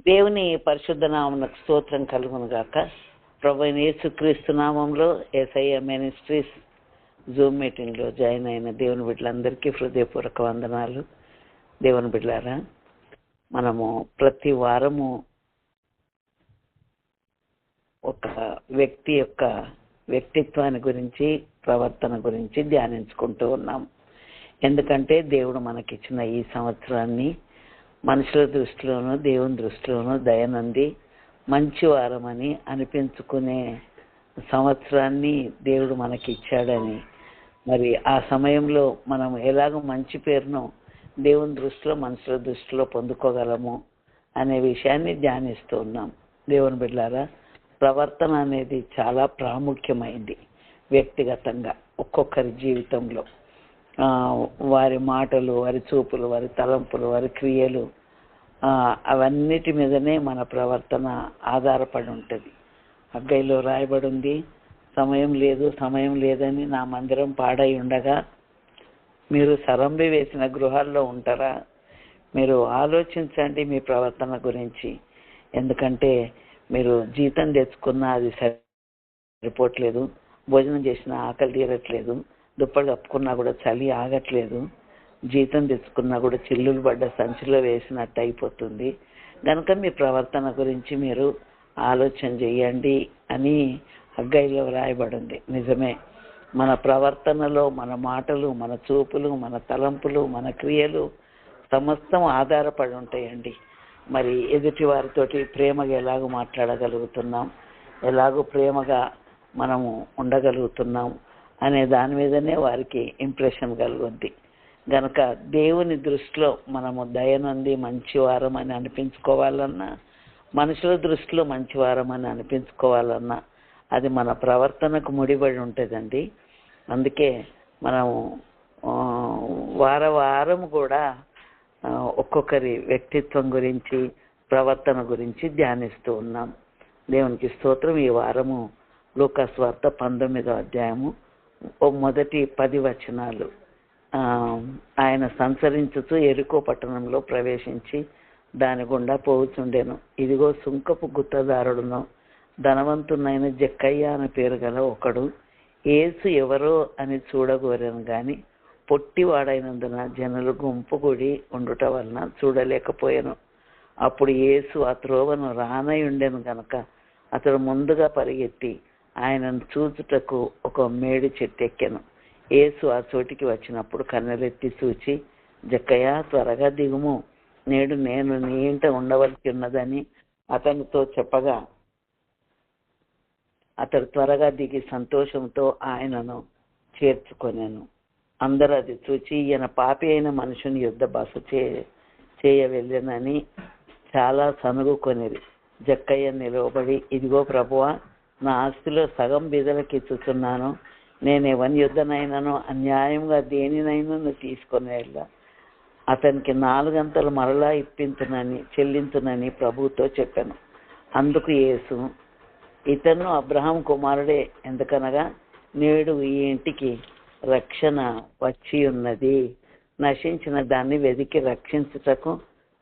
దేవుని పరిశుద్ధ నామమునకు స్తోత్రం కలుగును గాక. ప్రభు యేసుక్రీస్తు నామంలో ఎస్ఐఏ మినిస్ట్రీస్ జూమ్ మీటింగ్లో జాయిన్ అయిన దేవుని బిడ్డలందరికీ హృదయపూర్వక వందనాలు. దేవుని బిడ్డలారా మనము ప్రతి వారము ఒక వ్యక్తి యొక్క వ్యక్తిత్వాన్ని గురించి ప్రవర్తన గురించి ధ్యానించుకుంటూ ఉన్నాం. ఎందుకంటే దేవుడు మనకిచ్చిన ఈ సంవత్సరాన్ని మనుషుల దృష్టిలోనూ దేవుని దృష్టిలోనూ దయనంది మంచి వారమని అనిపించుకునే సంవత్సరాన్ని దేవుడు మనకి ఇచ్చాడని మరి ఆ సమయంలో మనం ఎలాగో మంచి పేరును దేవుని దృష్టిలో మనుషుల దృష్టిలో పొందుకోగలము అనే విషయాన్ని ధ్యానిస్తూ ఉన్నాం. దేవుని బిడ్డారా ప్రవర్తన అనేది చాలా ప్రాముఖ్యమైంది వ్యక్తిగతంగా ఒక్కొక్కరి జీవితంలో. వారి మాటలు వారి చూపులు వారి తలంపులు వారి క్రియలు అవన్నిటి మీదనే మన ప్రవర్తన ఆధారపడి ఉంటుంది. అగ్గైలో రాయబడింది సమయం లేదు సమయం లేదని నా మందిరం పాడై ఉండగా మీరు సరంబి వేసిన గృహాల్లో ఉంటారా? మీరు ఆలోచించండి మీ ప్రవర్తన గురించి. ఎందుకంటే మీరు జీతం తెచ్చుకున్నా అది సరిపోవట్లేదు భోజనం చేసిన ఆకలి తీరట్లేదు దుప్పటి కప్పుకున్నా కూడా చలి ఆగట్లేదు. జీతం తెచ్చుకున్నా కూడా చిల్లులు పడ్డ సంచిలో వేసినట్టు అయిపోతుంది. కనుక మీ ప్రవర్తన గురించి మీరు ఆలోచన చేయండి అని హగ్గైలో వ్రాయబడింది. నిజమే. మన ప్రవర్తనలో మన మాటలు మన చూపులు మన తలంపులు మన క్రియలు సమస్తం ఆధారపడి ఉంటాయండి. మరి ఎదుటి వారితోటి ప్రేమగా ఎలాగో మాట్లాడగలుగుతున్నాం? ఎలాగో ప్రేమగా మనము ఉండగలుగుతున్నాం? అనే దాని మీదనే వారికి ఇంప్రెషన్ కలుగుద్ది. గనక దేవుని దృష్టిలో మనము దయనుంది మంచివారం అని అనిపించుకోవాలన్నా మనుషుల దృష్టిలో మంచివారం అని అనిపించుకోవాలన్నా అది మన ప్రవర్తనకు ముడిపడి ఉంటుందండి. అందుకే మనము వార వారం కూడా ఒక్కొక్కరి వ్యక్తిత్వం గురించి ప్రవర్తన గురించి ధ్యానిస్తూ ఉన్నాం. దేవునికి స్తోత్రం. ఈ వారము లూకాస్ వార్త పంతొమ్మిదో అధ్యాయము మొదటి పది వచనాలు. ఆయన సంచరించుతూ ఎరుకో పట్టణంలో ప్రవేశించి దాని గుండా పోవుచుండెను. ఇదిగో సుంకపు గుత్తదారుడును ధనవంతునైన జక్కయ్య అనే పేరు గల ఒకడు. ఏసు ఎవరో అని చూడగోరాను గాని పొట్టివాడైనందున జనులు గుంపు ఉండుట వలన చూడలేకపోయాను. అప్పుడు ఏసు ఆ త్రోవను రానై ఉండెను గనక అతడు ముందుగా పరిగెత్తి ఆయనను చూచుటకు ఒక మేడి చెట్టు ఎక్కాను యేసు ఆ చోటికి వచ్చినప్పుడు కన్నెలెత్తి చూచి జక్కయ్య త్వరగా దిగుము. నేడు నేను నీ ఇంట ఉండవలసి ఉన్నదని అతనితో చెప్పగా అతడు త్వరగా దిగి సంతోషంతో ఆయనను చేర్చుకొనాను. అందరూ అది చూచి ఈయన పాపి అయిన మనుషుని యుద్ధ బస చే చేయ వెళ్ళనని చాలా సనుగుకొనిది జక్కయ్య నిలవబడి ఇదిగో ప్రభువా నా ఆస్తిలో సగం బీదలకి నేను ఎవరి యుద్ధనైనానో అన్యాయంగా దేనినైనా తీసుకొని వెళ్ళా. అతనికి నాలుగంతలు మరలా ఇప్పించునని చెల్లించునని ప్రభువుతో చెప్పాను. అందుకు యేసు ఇతను అబ్రహాం కుమారుడే ఎందుకనగా నేడు ఈ ఇంటికి రక్షణ వచ్చి ఉన్నది నశించిన దాన్ని వెదికి రక్షించుటకు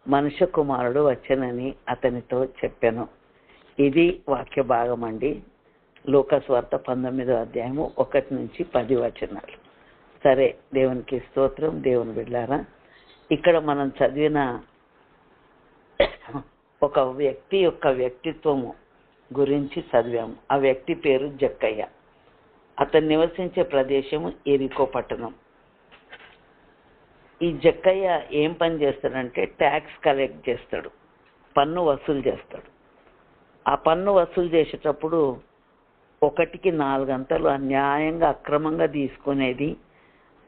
మనుష్య కుమారుడు వచ్చనని అతనితో చెప్పాను. ఇది వాక్య భాగం అండి. లోకస్వార్త పంతొమ్మిదో అధ్యాయము ఒకటి నుంచి పది వచనాలు. సరే దేవునికి స్తోత్రం దేవుని బిడ్డారా. ఇక్కడ మనం చదివిన ఒక వ్యక్తి యొక్క వ్యక్తిత్వము గురించి చదివాము. ఆ వ్యక్తి పేరు జక్కయ్య. అతను నివసించే ప్రదేశము ఎరికో పట్టణం. ఈ జక్కయ్య ఏం పని చేస్తాడంటే ట్యాక్స్ కలెక్ట్ చేస్తాడు. పన్ను వసూలు చేస్తాడు. ఆ పన్ను వసూలు చేసేటప్పుడు ఒకటికి నాలుగంతలు అన్యాయంగా అక్రమంగా తీసుకునేది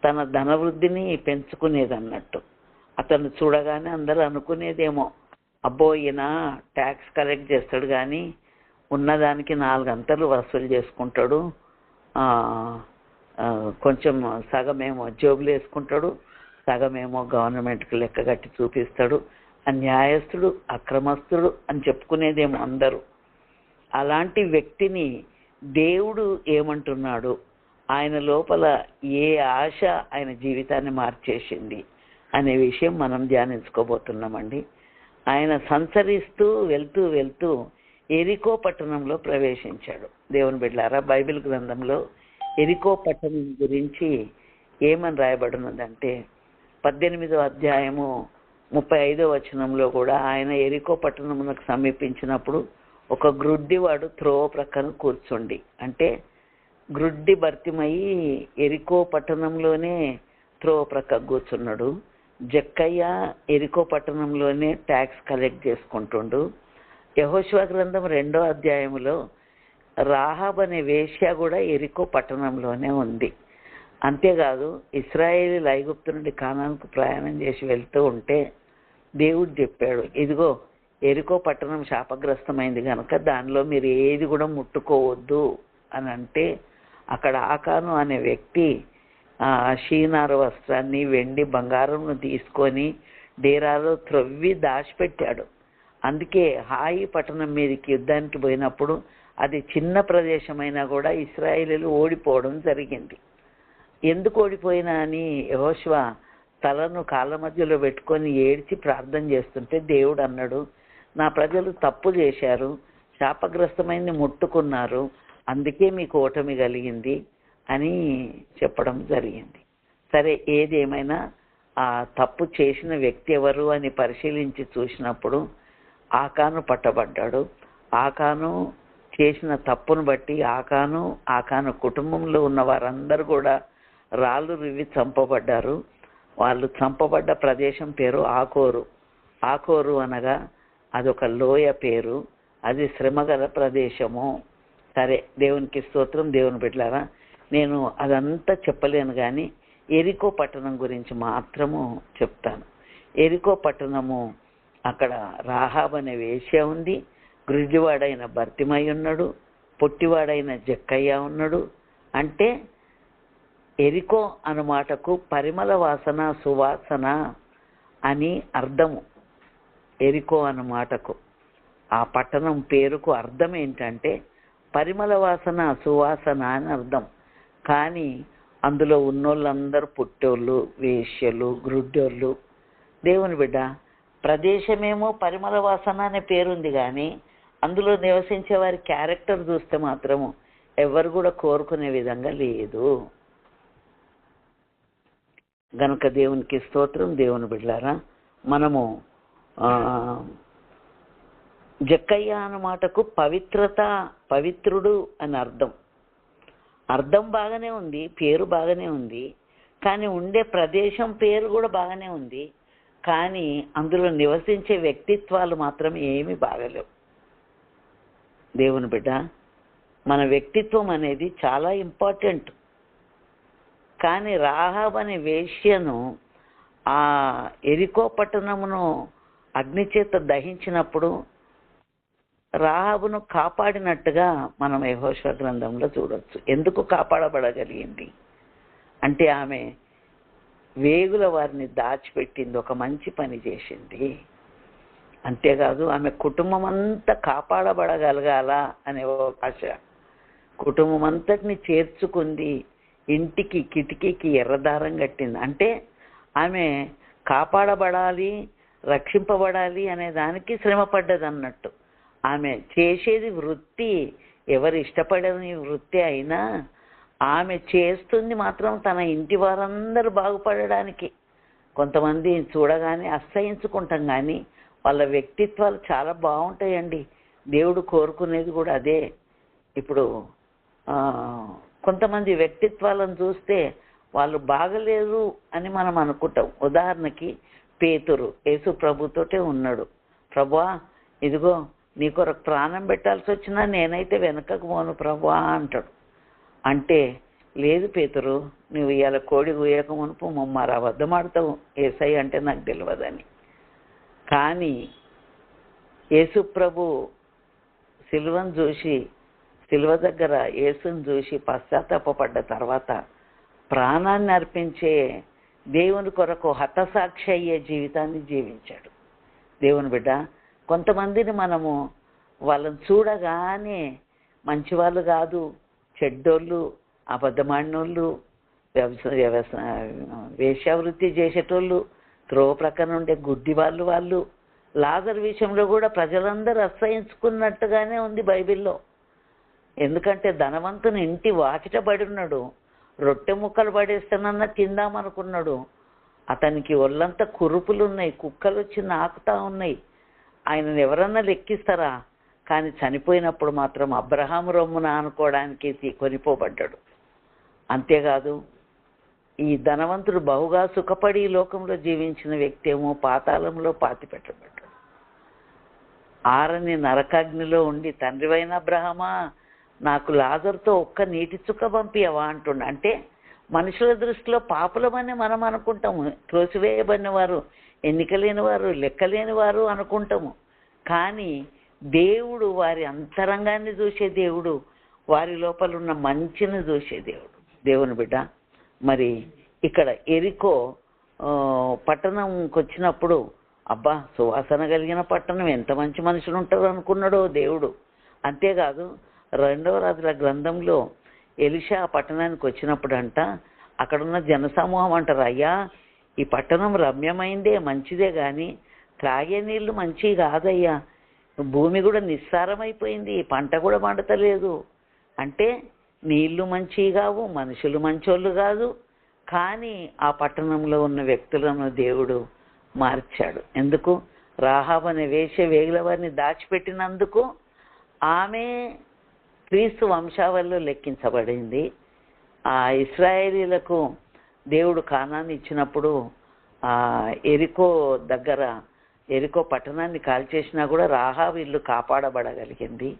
తన ధనవృద్ధిని పెంచుకునేది అన్నట్టు అతను చూడగానే అందరూ అనుకునేదేమో అబ్బో ఈయన ట్యాక్స్ కలెక్ట్ చేస్తాడు కానీ ఉన్నదానికి నాలుగంతలు వసూలు చేసుకుంటాడు. కొంచెం సగమేమో జోబులు వేసుకుంటాడు సగమేమో గవర్నమెంట్కి లెక్క కట్టి చూపిస్తాడు. అన్యాయస్తుడు అక్రమస్తుడు అని చెప్పుకునేదేమో అందరూ. అలాంటి వ్యక్తిని దేవుడు ఏమంటున్నాడు? ఆయన లోపల ఏ ఆశ ఆయన జీవితాన్ని మార్చేసింది అనే విషయం మనం ధ్యానించుకోబోతున్నామండి. ఆయన సంచరిస్తూ వెళ్తూ వెళ్తూ ఎరికో పట్టణంలో ప్రవేశించాడు. దేవుని బిడ్డారా బైబిల్ గ్రంథంలో ఎరికో పట్టణం గురించి ఏమని రాయబడినదంటే పద్దెనిమిదో అధ్యాయము ముప్పై ఐదో వచనంలో కూడా ఆయన ఎరికో పట్టణమునకు సమీపించినప్పుడు ఒక గ్రుడ్డివాడు త్రోవ ప్రక్కన కూర్చోండి. అంటే గ్రుడ్డి భర్తిమయ్యి ఎరికో పట్టణంలోనే త్రోవ ప్రక్క కూర్చున్నాడు. జక్కయ్య ఎరికో పట్టణంలోనే ట్యాక్స్ కలెక్ట్ చేసుకుంటుండు. యహోశివ గ్రంథం రెండో అధ్యాయములో రాహాబ్ అనే వేష్య కూడా ఎరికో పట్టణంలోనే ఉంది. అంతేకాదు ఇస్రాయేలీలు ఐగుప్తు నుండి కానానికి ప్రయాణం చేసి వెళ్తూ ఉంటే దేవుడు చెప్పాడు ఇదిగో ఎరికో పట్టణం శాపగ్రస్తమైంది కనుక దానిలో మీరు ఏది కూడా ముట్టుకోవద్దు అని అంటే అక్కడ ఆకాను అనే వ్యక్తి ఆ షీనారు వస్త్రాన్ని వెండి బంగారంను తీసుకొని డేరాలో త్రవ్వి దాచిపెట్టాడు. అందుకే హాయి పట్టణం మీదకి యుద్ధానికి పోయినప్పుడు అది చిన్న ప్రదేశమైనా కూడా ఇస్రాయేలీలు ఓడిపోవడం జరిగింది. ఎందుకు ఓడిపోయినా అని యహోష్వా తలను కాళ్ళ మధ్యలో పెట్టుకొని ఏడ్చి ప్రార్థన చేస్తుంటే దేవుడు అన్నాడు నా ప్రజలు తప్పు చేశారు శాపగ్రస్తమైంది ముట్టుకున్నారు అందుకే మీకు ఓటమి కలిగింది అని చెప్పడం జరిగింది. సరే ఏదేమైనా ఆ తప్పు చేసిన వ్యక్తి ఎవరు అని పరిశీలించి చూసినప్పుడు ఆకాను పట్టబడ్డాడు. ఆకాను చేసిన తప్పును బట్టి ఆకాను ఆకాను కుటుంబంలో ఉన్న వారందరూ కూడా రాళ్ళు రివ్వి చంపబడ్డారు. వాళ్ళు చంపబడ్డ ప్రదేశం పేరు ఆకోరు. ఆకోరు అనగా అదొక లోయ పేరు. అది శ్రమగల ప్రదేశము. సరే దేవునికి స్తోత్రం దేవుని బిడ్డారా నేను అదంతా చెప్పలేను కానీ ఎరికో పట్టణం గురించి మాత్రము చెప్తాను. ఎరికో పట్టణము అక్కడ రాహాబ్ అనే వేశ్య ఉంది. గురిడివాడైన భర్తిమై ఉన్నాడు. పొట్టివాడైన జక్కయ్య ఉన్నాడు. అంటే ఎరికో అను మాటకు పరిమళ వాసన సువాసన అని అర్థము. ఎరికో అన్న మాటకు ఆ పట్టణం పేరుకు అర్థం ఏంటంటే పరిమళ వాసన సువాసన అని అర్థం. కానీ అందులో ఉన్నోళ్ళందరూ పుట్టోళ్ళు వేశ్యలు గ్రుడ్డోళ్ళు. దేవుని బిడ్డ ప్రదేశమేమో పరిమళ వాసన అనే పేరుంది కానీ అందులో నివసించే వారి క్యారెక్టర్ చూస్తే మాత్రము ఎవరు కూడా కోరుకునే విధంగా లేదు. గనుక దేవునికి స్తోత్రం దేవుని బిడ్డారా మనము జక్కయ్య అన్న మాటకు పవిత్రత పవిత్రుడు అని అర్థం. అర్థం బాగానే ఉంది పేరు బాగానే ఉంది కానీ ఉండే ప్రదేశం పేరు కూడా బాగానే ఉంది కానీ అందులో నివసించే వ్యక్తిత్వాలు మాత్రం ఏమీ బాగలేవు. దేవుని బిడ్డ మన వ్యక్తిత్వం అనేది చాలా ఇంపార్టెంట్. కానీ రాహాబ్ అనే వేష్యను ఆ ఎరికో పట్టణమును అగ్ని చేత దహించినప్పుడు రాహాబును కాపాడినట్టుగా మనం యహోశ గ్రంథంలో చూడొచ్చు. ఎందుకు కాపాడబడగలిగింది? అంటే ఆమె వేగుల వారిని దాచిపెట్టింది ఒక మంచి పని చేసింది. అంతేకాదు ఆమె కుటుంబం అంతా కాపాడబడగలగాల అనే ఒక ఆశ కుటుంబం అంతటిని చేర్చుకుంది ఇంటికి కిటికీకి ఎర్రదారం కట్టింది. అంటే ఆమె కాపాడబడాలి రక్షింపబడాలి అనే దానికి శ్రమ పడ్డదన్నట్టు. ఆమె చేసేది వృత్తి ఎవరు ఇష్టపడని వృత్తి అయినా ఆమె చేస్తుంది మాత్రం తన ఇంటి వారందరూ బాగుపడడానికి. కొంతమంది చూడగానే అసహించుకుంటాం కానీ వాళ్ళ వ్యక్తిత్వాలు చాలా బాగుంటాయండి. దేవుడు కోరుకునేది కూడా అదే. ఇప్పుడు కొంతమంది వ్యక్తిత్వాలను చూస్తే వాళ్ళు బాగలేరు అని మనం అనుకుంటాం. ఉదాహరణకి పేతురు యేసు ప్రభుతోటే ఉన్నాడు. ప్రభువా ఇదిగో నీ కొరకు ప్రాణం పెట్టాల్సి వచ్చినా నేనైతే వెనకకు పోను ప్రభువా అంటాడు. అంటే లేదు పేతురు నువ్వు ఇవాళ కోడి గుయ్యక మునుపు మమ్మారు అబద్ధం ఆడతావు ఏసై అంటే నాకు తెలియదని కానీ యేసు ప్రభు సిల్వను చూసి సిల్వ దగ్గర యేసుని చూసి పశ్చాత్తాపడ్డ తర్వాత ప్రాణాన్ని అర్పించే దేవుని కొరకు హతసాక్షి అయ్యే జీవితాన్ని జీవించాడు. దేవుని బిడ్డ కొంతమందిని మనము వాళ్ళని చూడగానే మంచివాళ్ళు కాదు చెడ్డోళ్ళు అబద్ధమాడినోళ్ళు వ్యవసాయ వేశ్యావృత్తి చేసేటోళ్ళు త్రోవ ప్రక్కన ఉండే గుడ్డి వాళ్ళు వాళ్ళు లాజర్ విషయంలో కూడా ప్రజలందరూ అసహించుకున్నట్టుగానే ఉంది బైబిల్లో. ఎందుకంటే ధనవంతుని ఇంటి వాకిట పడి ఉన్నాడు. రొట్టె ముక్కలు పడేస్తానన్న తిందామనుకున్నాడు. అతనికి ఒళ్ళంతా కురుపులు ఉన్నాయి కుక్కలు వచ్చి నాకుతా ఉన్నాయి. ఆయనను ఎవరన్నా లెక్కిస్తారా? కానీ చనిపోయినప్పుడు మాత్రం అబ్రహాం రొమ్మున అనుకోవడానికి కొనిపోబడ్డాడు. అంతేకాదు ఈ ధనవంతుడు బహుగా సుఖపడి ఈ లోకంలో జీవించిన వ్యక్తి ఏమో పాతాళంలో పాతి పెట్టబడ్డాడు. ఆరని నరకాగ్నిలో ఉండి తండ్రివైన అబ్రహమా నాకు లాజర్తో ఒక్క నీటి చుక్క పంపియవా అంటుండ. అంటే మనుషుల దృష్టిలో పాపులమని మనం అనుకుంటాము. త్రోసివేయబడిన వారు ఎన్నికలేని వారు లెక్కలేని వారు అనుకుంటాము. కానీ దేవుడు వారి అంతరంగాన్ని చూసే దేవుడు వారి లోపల ఉన్న మంచిని చూసే దేవుడు. దేవుని బిడ్డ మరి ఇక్కడ ఎరికో పట్టణంకి వచ్చినప్పుడు అబ్బా సువాసన కలిగిన పట్టణం ఎంత మంచి మనుషులు ఉంటారు అనుకున్నాడో దేవుడు. అంతేకాదు రెండవ రాజుల గ్రంథంలో ఎలిషా ఆ పట్టణానికి వచ్చినప్పుడు అంట అక్కడున్న జనసమూహం అంటారు అయ్యా ఈ పట్టణం రమ్యమైందే మంచిదే కానీ త్రాగే నీళ్ళు మంచివి కాదయ్యా. భూమి కూడా నిస్సారమైపోయింది పంట కూడా పండతలేదు. అంటే నీళ్ళు మంచివి కావు మనుషులు మంచోళ్ళు కాదు. కానీ ఆ పట్టణంలో ఉన్న వ్యక్తులను దేవుడు మార్చాడు. ఎందుకు? రాహాబ్ అనే వేష వేగుల వారిని దాచిపెట్టినందుకు ఆమె క్రీస్తు వంశావళిలో లెక్కించబడింది. ఆ ఇస్రాయేలీలకు దేవుడు కానాన్ని ఇచ్చినప్పుడు ఆ ఎరికో దగ్గర ఎరికో పట్టణాన్ని కాల్చేసినా కూడా రాహా వీళ్ళు కాపాడబడగలిగింది.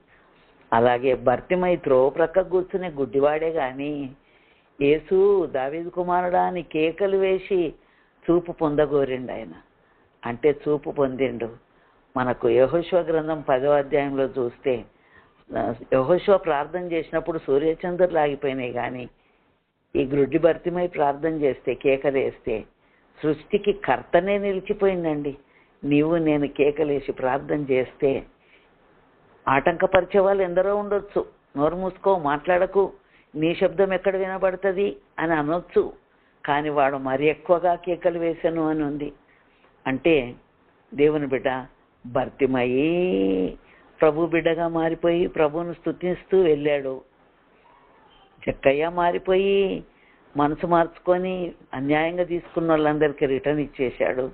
అలాగే భర్తిమై త్రోవ ప్రక్క కూర్చునే గుడ్డివాడే గాని యేసు దావీదు కుమారుడా అని కేకలు వేసి చూపు పొందగోరిండు ఆయన. అంటే చూపు పొందిండు. మనకు యహోశ్వ గ్రంథం పదో అధ్యాయంలో చూస్తే యహోశివ ప్రార్థన చేసినప్పుడు సూర్యచంద్రులు ఆగిపోయినాయి కానీ ఈ గ్రుడ్డి భర్తిమై ప్రార్థన చేస్తే కేకలేస్తే సృష్టికి కర్తనే నిలిచిపోయిందండి. నీవు నేను కేకలేసి ప్రార్థన చేస్తే ఆటంకపరిచే వాళ్ళు ఎందరో ఉండొచ్చు. నోరు మూసుకో మాట్లాడకు. నీ శబ్దం ఎక్కడ వినబడుతుంది అని అనొచ్చు. కానీ వాడు మరి ఎక్కువగా కేకలు వేశాను అని ఉంది. అంటే దేవుని బిడ్డ భర్తిమయ్యి ప్రభు బిడ్డగా మారిపోయి ప్రభువును స్తుతిస్తూ వెళ్ళాడు. చెక్కయ్య మారిపోయి మనసు మార్చుకొని అన్యాయంగా తీసుకున్న వాళ్ళందరికీ రిటర్న్ ఇచ్చేశాడు.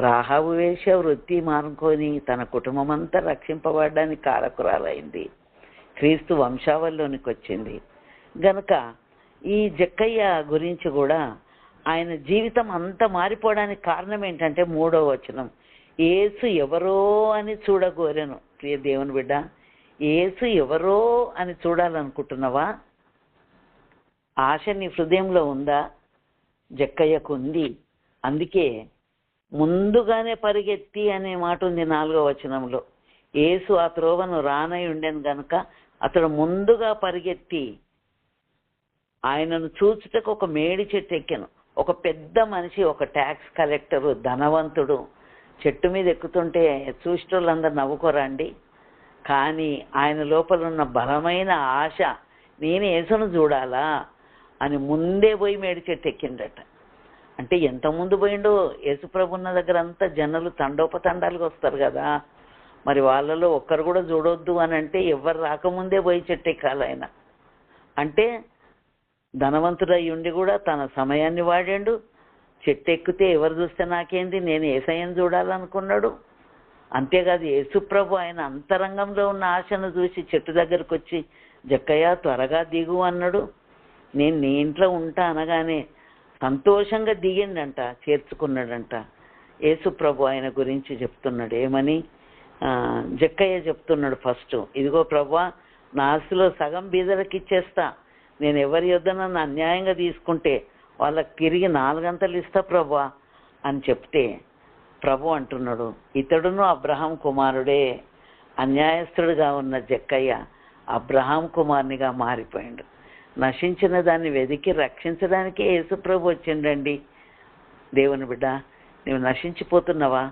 రాహాబు వేష వృత్తి మానుకొని తన కుటుంబం అంతా రక్షింపబడడానికి కారకురాలైంది. క్రీస్తు వంశావళిలోనికి వచ్చింది. గనుక ఈ జక్కయ్య గురించి కూడా ఆయన జీవితం అంతా మారిపోవడానికి కారణం ఏంటంటే మూడో వచనం. ఏసు ఎవరో అని చూడగోరెను. ప్రియ దేవుని బిడ్డ ఏసు ఎవరో అని చూడాలనుకుంటున్నావా? ఆశ నీ హృదయంలో ఉందా? జక్కయ్యకు ఉంది. అందుకే ముందుగానే పరిగెత్తి అనే మాట ఉంది నాలుగో వచనంలో. ఏసు ఆ త్రోవను రానై ఉండేను గనుక అతడు ముందుగా పరిగెత్తి ఆయనను చూచుటకు ఒక మేడి చెట్టు ఎక్కాను. ఒక పెద్ద మనిషి ఒక ట్యాక్స్ కలెక్టరు ధనవంతుడు చెట్టు మీద ఎక్కుతుంటే చూసేటోళ్ళందరూ నవ్వుకోరండి కానీ ఆయన లోపల ఉన్న బలమైన ఆశ నేను యేసును చూడాలా? అని ముందే పోయి మేడి చెట్టు ఎక్కిండట అంటే ఎంత ముందు పోయిండో యేసుప్రభున్న దగ్గర అంతా జనులు తండోపతండాలుగా వస్తారు కదా. మరి వాళ్ళలో ఒక్కరు కూడా చూడొద్దు అని అంటే ఎవరు రాకముందే పోయి చెట్టు ఎక్కాలి ఆయన. అంటే ధనవంతుడై ఉండి కూడా తన సమయాన్ని వాడాడు చెట్టు ఎక్కితే ఎవరు చూస్తే నాకేంది? నేను ఏసయ్యను చూడాలనుకున్నాడు. అంతేకాదు యేసుప్రభు ఆయన అంతరంగంలో ఉన్న ఆశను చూసి చెట్టు దగ్గరకు వచ్చి జక్కయ్య త్వరగా దిగు అన్నాడు. నేను నీ ఇంట్లో ఉంటా అనగానే సంతోషంగా దిగిండంట చేర్చుకున్నాడంట. యేసుప్రభు ఆయన గురించి చెప్తున్నాడు. ఏమని? జక్కయ్య చెప్తున్నాడు ఫస్ట్. ఇదిగో ప్రభా నా ఆస్తిలో సగం బీదలకు ఇచ్చేస్తా నేను ఎవరి యొద్దన అన్యాయంగా తీసుకుంటే వాళ్ళకి తిరిగి నాలుగంతలు ఇస్తా ప్రభా అని చెప్తే ప్రభు అంటున్నాడు ఇతడును అబ్రహాం కుమారుడే అన్యాయస్తుడుగా ఉన్న జక్కయ్య అబ్రహాం కుమారునిగా మారిపోయాడు. నశించిన దాన్ని వెతికి రక్షించడానికే యేసుప్రభు వచ్చిండండి. దేవుని బిడ్డ నువ్వు నశించిపోతున్నావా?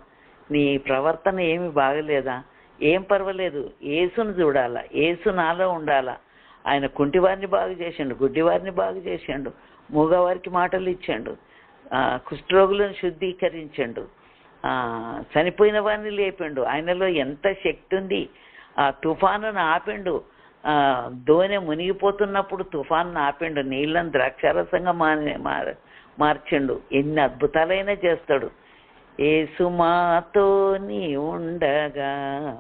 నీ ప్రవర్తన ఏమి బాగలేదా? ఏం పర్వాలేదు. ఏసును చూడాలా. ఏసు నాలో ఉండాలా. ఆయన కుంటివారిని బాగు చేసిండు గుడ్డివారిని బాగు చేసిండు. మూగవారికి మాటలు ఇచ్చాడు. కుష్ఠరోగులను శుద్ధీకరించండు. చనిపోయిన వారిని లేపిండు. ఆయనలో ఎంత శక్తి ఉంది? ఆ తుఫానును ఆపిండు. ఆ మునిగిపోతున్నప్పుడు తుఫాను ఆపిండు. నీళ్ళను ద్రాక్షారసంగా మార్- మార్చిండు. ఎన్ని అద్భుతాలైనా చేస్తాడు. ఏసుమాతోని నీ ఉండగా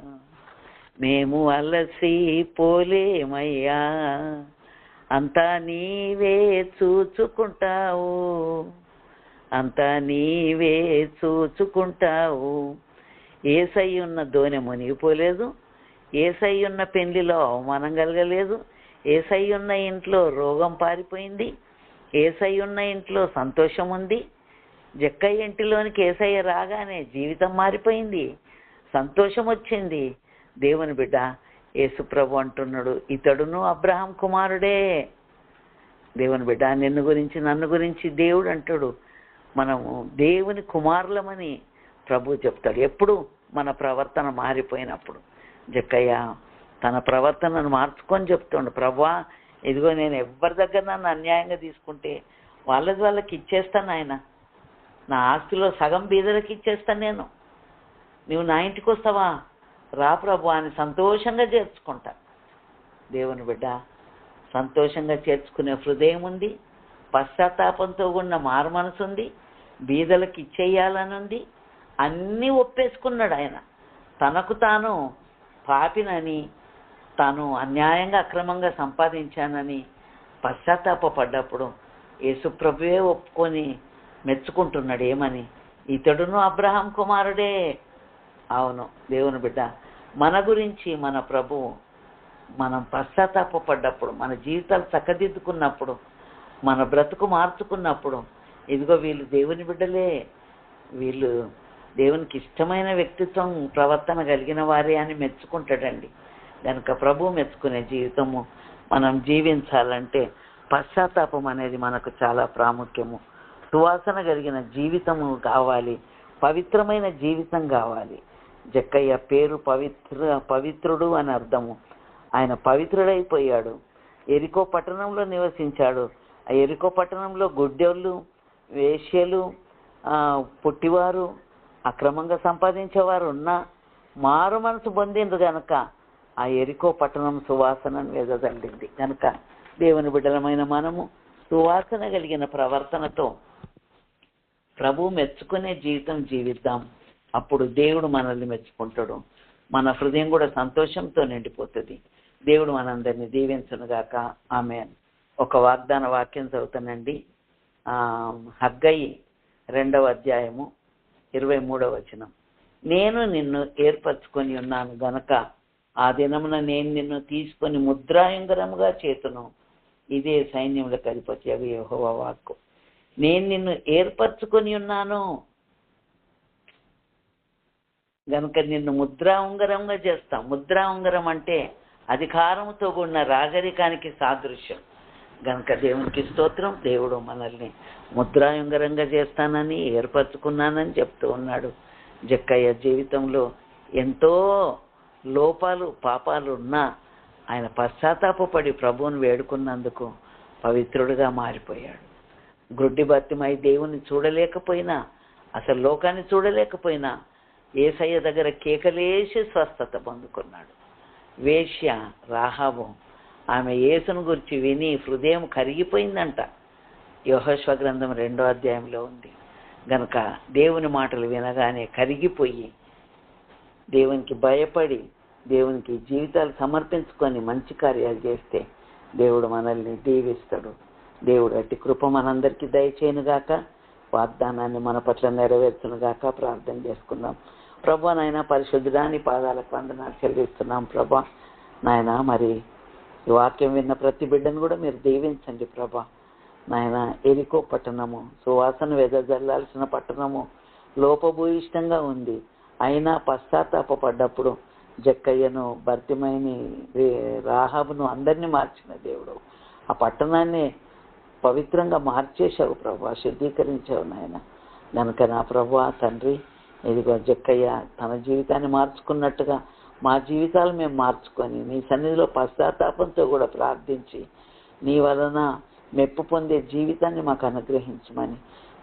మేము అలసి పోలేమయ్యా. అంతా నీవే చూచుకుంటావు. అంతా నీవే చూచుకుంటావు. ఏసై ఉన్న దోణె మునిగిపోలేదు. ఏసై ఉన్న పెళ్ళిలో అవమానం కలగలేదు. ఏసై ఉన్న ఇంట్లో రోగం పారిపోయింది. ఏసై ఉన్న ఇంట్లో సంతోషం ఉంది. జక్కయ్య ఇంటిలోనికి ఏసయ్య రాగానే జీవితం మారిపోయింది. సంతోషం వచ్చింది. దేవుని బిడ్డ యేసుప్రభు అంటున్నాడు ఇతడును అబ్రహాం కుమారుడే. దేవుని బిడ్డ నిన్ను గురించి నన్ను గురించి దేవుడు అంటాడు. మనము దేవుని కుమారులమని ప్రభు చెప్తాడు. ఎప్పుడు? మన ప్రవర్తన మారిపోయినప్పుడు. జక్కయ్య తన ప్రవర్తనను మార్చుకొని చెప్తుండు ప్రభా ఇదిగో నేను ఎవరి దగ్గర నన్ను అన్యాయంగా తీసుకుంటే వాళ్ళది వాళ్ళకి ఇచ్చేస్తాను ఆయన నా ఆస్తిలో సగం బీదలకి ఇచ్చేస్తాను నేను. నువ్వు నా ఇంటికి వస్తావా రా ప్రభు అని సంతోషంగా చేర్చుకుంటా దేవుని బిడ్డ సంతోషంగా చేర్చుకునే హృదయం ఉంది పశ్చాత్తాపంతో ఉన్న మారు మనసు ఉంది బీదలకు ఇచ్చేయాలని ఉంది అన్నీ ఒప్పేసుకున్నాడు ఆయన. తనకు తాను పాపినని తాను అన్యాయంగా అక్రమంగా సంపాదించానని పశ్చాత్తాపడ్డప్పుడు యేసుప్రభువే ఒప్పుకొని మెచ్చుకుంటున్నాడు. ఏమని? ఇతడును అబ్రహాం కుమారుడే. అవును దేవుని బిడ్డ. మన గురించి మన ప్రభువు మనం పశ్చాత్తాపడ్డప్పుడు మన జీవితాలు చక్కదిద్దుకున్నప్పుడు మన బ్రతుకు మార్చుకున్నప్పుడు ఇదిగో వీళ్ళు దేవుని బిడ్డలే. వీళ్ళు దేవునికి ఇష్టమైన వ్యక్తిత్వం ప్రవర్తన కలిగిన వారే అని మెచ్చుకుంటాడండి. కనుక ప్రభు మెచ్చుకునే జీవితము మనం జీవించాలంటే పశ్చాత్తాపం అనేది మనకు చాలా ప్రాముఖ్యము. సువాసన కలిగిన జీవితము కావాలి పవిత్రమైన జీవితం కావాలి. జక్కయ్య పేరు పవిత్ర పవిత్రుడు అని అర్థము. ఆయన పవిత్రుడైపోయాడు. ఎరికో పట్టణంలో నివసించాడు. ఆ ఎరికో పట్టణంలో గుడ్డోళ్ళు వేశ్యలు పుట్టివారు అక్రమంగా సంపాదించేవారు ఉన్నా మారు మనసు పొందిండ్రు కనుక ఆ ఎరికో పట్టణం సువాసనను వెదజల్లింది. కనుక దేవుని బిడ్డలమైన మనము సువాసన కలిగిన ప్రవర్తనతో ప్రభు మెచ్చుకునే జీవితం జీవిద్దాం. అప్పుడు దేవుడు మనల్ని మెచ్చుకుంటాడు. మన హృదయం కూడా సంతోషంతో నిండిపోతుంది. దేవుడు మనందరినీ దీవించనుగాక. ఆమె ఒక వాగ్దాన వాక్యం చదువుతానండి. హగ్గయి రెండవ అధ్యాయము ఇరవై మూడవ వచనం. నేను నిన్ను ఏర్పరచుకొని ఉన్నాను గనక ఆ దినమున నేను నిన్ను తీసుకొని ముద్రాయంగరముగా చేతును. ఇదే సైన్యములకు అధిపతి అవి యెహోవా వాక్కు. నేను నిన్ను ఏర్పరచుకొని ఉన్నాను. గనుక నిన్ను ముద్రా ఉంగరంగా చేస్తాం. ముద్రా ఉంగరం అంటే అధికారంతో కూడిన రాజరికానికి సాదృశ్యం. గనుక దేవునికి స్తోత్రం దేవుడు మనల్ని ముద్రాయుంగరంగా చేస్తానని ఏర్పరచుకున్నానని చెప్తూ ఉన్నాడు. జక్కయ్య జీవితంలో ఎంతో లోపాలు పాపాలు ఉన్నా ఆయన పశ్చాత్తాపడి ప్రభువుని వేడుకున్నందుకు పవిత్రుడిగా మారిపోయాడు. గ్రుడ్డి భర్తిమై దేవుని చూడలేకపోయినా అసలు లోకాన్ని చూడలేకపోయినా ఏసయ్య దగ్గర కేకలేసి స్వస్థత పొందుకున్నాడు. వేశ్య రాహాబు ఆమె యేసును గురించి విని హృదయం కరిగిపోయిందంట. యోహశ్వ గ్రంథం రెండో అధ్యాయంలో ఉంది. గనుక దేవుని మాటలు వినగానే కరిగిపోయి దేవునికి భయపడి దేవునికి జీవితాలు సమర్పించుకొని మంచి కార్యాలు చేస్తే దేవుడు మనల్ని దీవిస్తాడు. దేవుడు అట్టి కృప మనందరికీ దయచేయనుగాక. వాగ్దానాన్ని మన పట్ల నెరవేర్చునుగాక ప్రార్థన చేసుకుందాం. ప్రభా నాయన పరిశుద్ధుడాని పాదాలకు వందనాలు చెల్లిస్తున్నాం ప్రభా. నాయన మరి ఈ వాక్యం విన్న ప్రతి బిడ్డను కూడా మీరు దీవించండి ప్రభా. నాయన ఎరికో పట్టణము సువాసన వెదజల్లాల్సిన పట్టణము లోపభూయిష్టంగా ఉంది. అయినా పశ్చాత్తాపడ్డప్పుడు జక్కయ్యను భర్తిమైని రాహాబును అందరినీ మార్చిన దేవుడు. ఆ పట్టణాన్ని పవిత్రంగా మార్చేశావు ప్రభా శుద్ధీకరించావు నాయన. కనుక నా ప్రభు తండ్రి ఇదిగో జక్కయ్య తన జీవితాన్ని మార్చుకున్నట్టుగా మా జీవితాలు మేము మార్చుకొని నీ సన్నిధిలో పశ్చాత్తాపంతో కూడా ప్రార్థించి నీ వలన మెప్పు పొందే జీవితాన్ని మాకు అనుగ్రహించమని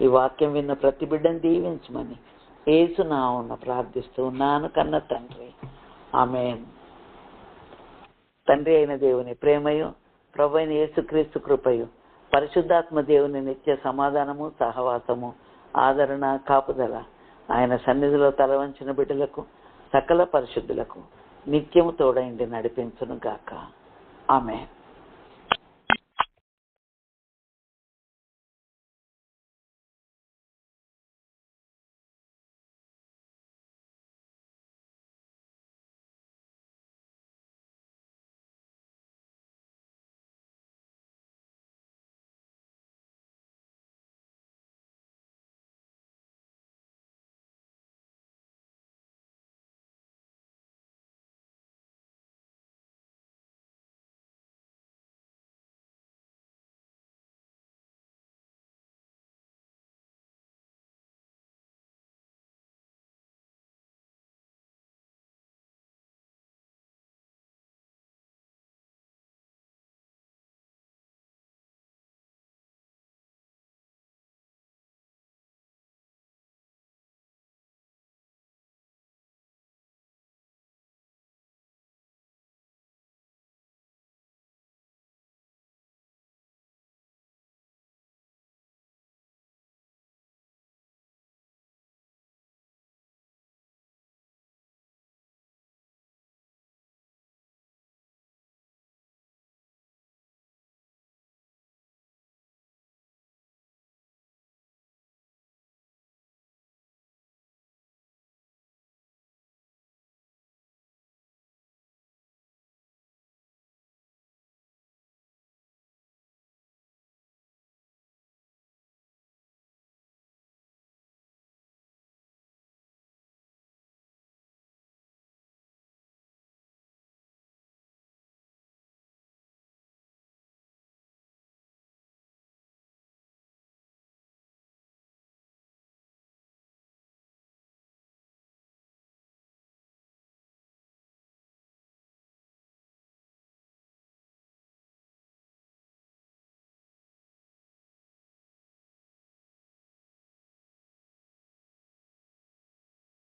ఈ వాక్యం విన్న ప్రతి బిడ్డను దీవించమని ఉన్న ప్రార్థిస్తూ ఉన్నాను కన్న తండ్రి. ఆమె తండ్రి అయిన దేవుని ప్రేమయు ప్రభు అయిన యేసుక్రీస్తు కృపయు పరిశుద్ధాత్మ దేవుని నిత్య సమాధానము సహవాసము ఆదరణ కాపుదల ఆయన సన్నిధిలో తలవంచిన బిడ్డలకు సకల పరిశుద్ధులకు నిత్యము తోడైండి నడిపించును గాక ఆమె